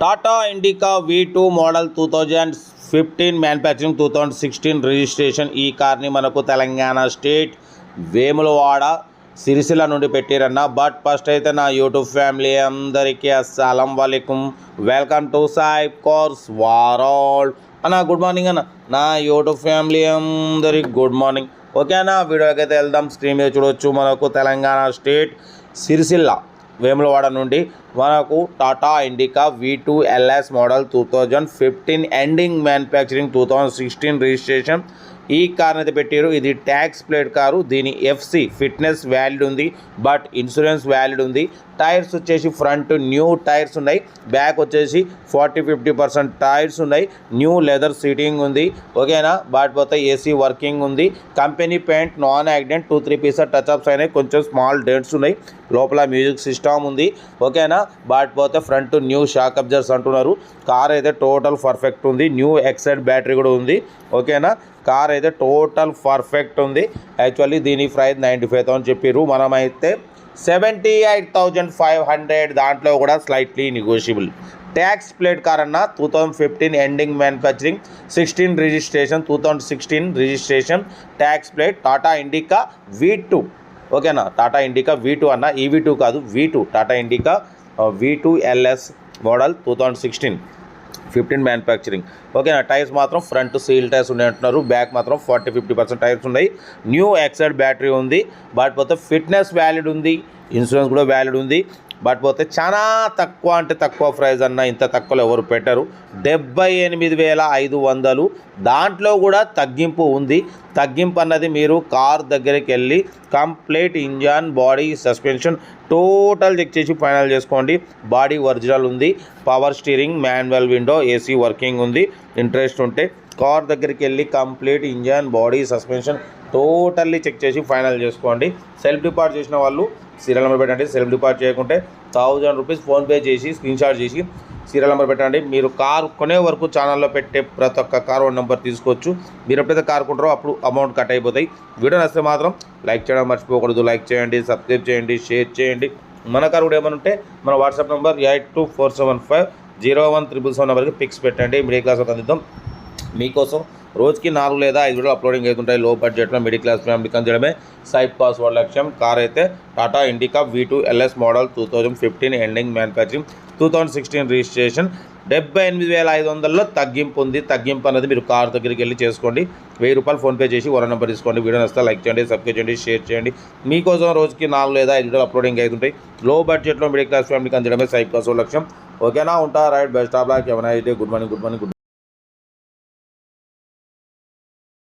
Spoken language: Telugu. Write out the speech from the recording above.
Tata Indica V two model two thousand fifteen manufacturing two thousand sixteen registration ఈ కార్ని మనకు తెలంగాణ స్టేట్ వేములవాడ సిరిసిల్ల నుండి పెట్టిరన్న. బట్ ఫస్ట్ అయితే నా యూట్యూబ్ ఫ్యామిలీ అందరికీ అస్సలం వాలేకుమ్ వెల్కమ్ టు సాయి కోర్స్ వారాల్ అన్న గుడ్ మార్నింగ్ అన్న. నా యూట్యూబ్ ఫ్యామిలీ అందరికి గుడ్ మార్నింగ్ ఓకే అన్న వీడియోకి అయితే వెళ్దాం. స్క్రీన్ మీద చూడొచ్చు. మనకు తెలంగాణ స్టేట్ సిరిసిల్ల. వేములవాడ నుండి మనకు Tata Indica V two LS model two thousand fifteen ending manufacturing two thousand sixteen registration ఈ కార్ అయితే పెట్టారు ఇది ట్యాక్స్ ప్లేట్ కారు. దీని ఎఫ్సి ఫిట్నెస్ వ్యాలిడ్ ఉంది. బట్ ఇన్సూరెన్స్ వ్యాలిడ్ ఉంది. టైర్స్ వచ్చేసి ఫ్రంట్ న్యూ టైర్స్ ఉన్నాయి. బ్యాక్ వచ్చేసి ఫార్టీ ఫిఫ్టీ పర్సెంట్ టైర్స్ ఉన్నాయి. న్యూ లెదర్ సీటింగ్ ఉంది. ఓకేనా? బట్ పోతే ఏసీ వర్కింగ్ ఉంది. Company paint non accident. Two three pieces touch ups అయినాయి. కొంచెం స్మాల్ డెంట్స్ ఉన్నాయి. లోపల మ్యూజిక్ సిస్టమ్ ఉంది. ఓకేనా? బట్ పోతే ఫ్రంట్ న్యూ షాక్ అబ్జర్స్ అంటున్నారు. కార్ అయితే టోటల్ పర్ఫెక్ట్ ఉంది. న్యూ ఎక్సైడ్ బ్యాటరీ కూడా ఉంది. ఓకేనా? కార్ అయితే టోటల్ పర్ఫెక్ట్ ఉంది. యాక్చువల్లీ దీని ప్రైస్ నైంటీ ఫైవ్ థౌసండ్ చెప్పారు మనమైతే seventy eight thousand five hundred దాంట్లో కూడా slightly negotiable tax plate car అన్న two thousand fifteen ending manufacturing sixteen registration two thousand sixteen registration tax plate Tata Indica V two. ఓకేనా? టాటా ఇండికా వీ టూ అన్న ఈవీ టూ కాదు V two. Tata Indica V two LS model two thousand sixteen. Fifteen manufacturing ఓకేనా టైర్స్ మాత్రం ఫ్రంట్ సీల్ టైర్స్ ఉన్నాయి అంటున్నారు. బ్యాక్ మాత్రం ఫార్టీ ఫిఫ్టీ పర్సెంట్ టైర్స్ ఉన్నాయి. న్యూ ఎక్సైడ్ బ్యాటరీ ఉంది. బట్ పోతే ఫిట్నెస్ వ్యాలిడ్ ఉంది. ఇన్సూరెన్స్ కూడా వ్యాలిడ్ ఉంది. బట్ పోతే చాలా తక్కువ అంటే తక్కువ ప్రైజ్ అన్న ఇంత తక్కువలో ఎవరు పెట్టరు. డెబ్బై ఎనిమిది వేల ఐదు వందలు. దాంట్లో కూడా తగ్గింపు ఉంది. తగ్గింపు అన్నది మీరు కార్ దగ్గరికి వెళ్ళి complete engine body suspension total check చేసి ఫైనల్ చేసుకోండి. బాడీ ఒరిజినల్ ఉంది. Power steering manual window AC working ఉంది. ఇంట్రెస్ట్ ఉంటే కార్ దగ్గరికి వెళ్ళి complete engine body suspension totally check చేసి ఫైనల్ చేసుకోండి. సెల్ఫ్ డిపార్ట్ చేసిన వాళ్ళు సీరియల్ నెంబర్ పెట్టండి సెల్ఫ్ డిపార్ట్ చేయకుంటే థౌజండ్ రూపీస్ ఫోన్పే చేసి స్క్రీన్ షాట్ చేసి సీరియల్ నెంబర్ పెట్టండి. మీరు కార్ కొనే వరకు ఛానల్లో పెట్టే ప్రతి ఒక్క కార్ నెంబర్ తీసుకోవచ్చు. మీరు ఎప్పుడైతే కార్ కొంటారో అప్పుడు అమౌంట్ కట్ అయిపోతాయి. వీడియో నచ్చితే మాత్రం లైక్ చేయడం మర్చిపోకూడదు. లైక్ చేయండి సబ్స్క్రైబ్ చేయండి షేర్ చేయండి. మన కార్ కూడా ఏమైనా ఉంటే మన WhatsApp number eight two four seven five zero one triple seven నెంబర్కి పిక్స్ పెట్టండి. మీడియా క్లాస్ అందిద్దాం. మీకోసం రోజుకి నాలుగు లేదా ఐదు వీడియోలు అప్లోడింగ్ అవుతుంటాయి. లో బడ్జెట్లో మిడిల్ క్లాస్ ఫ్యామిలీకి అందడమే సైప్ కాస్ట్ వాళ్ళ లక్ష్యం కార్ అయితే Tata Indica V two LS model two thousand fifteen ending manufacturing two thousand sixteen registration డెబ్బై ఎనిమిది వేల ఐదు వందల్లో తగ్గింపు ఉంది. తగ్గింపు అనేది మీరు కార్ దగ్గరికి వెళ్ళి చేసుకోండి. వెయ్యి రూపాయలు ఫోన్పే చేసి వర నెంబర్ తీసుకోండి. వీడియో నచ్చితే లైక్ చేయండి సబ్స్క్రైబ్ చేయండి షేర్ చేయండి. మీకోసం రోజుకి నాలుగు లేదా ఐదు వీడియోలు అప్లోడింగ్ అవుతుంటాయి. లో బడ్జెట్లో మిడిల్ క్లాస్ ఫ్యామిలీకి అందడమే సైప్ కాస్ట్ లక్ష్యం. ఓకేనా ఉంటా. రైట్ బెస్ట్ ఆఫ్ లాక్ ఏమైనా అయితే good morning good morning good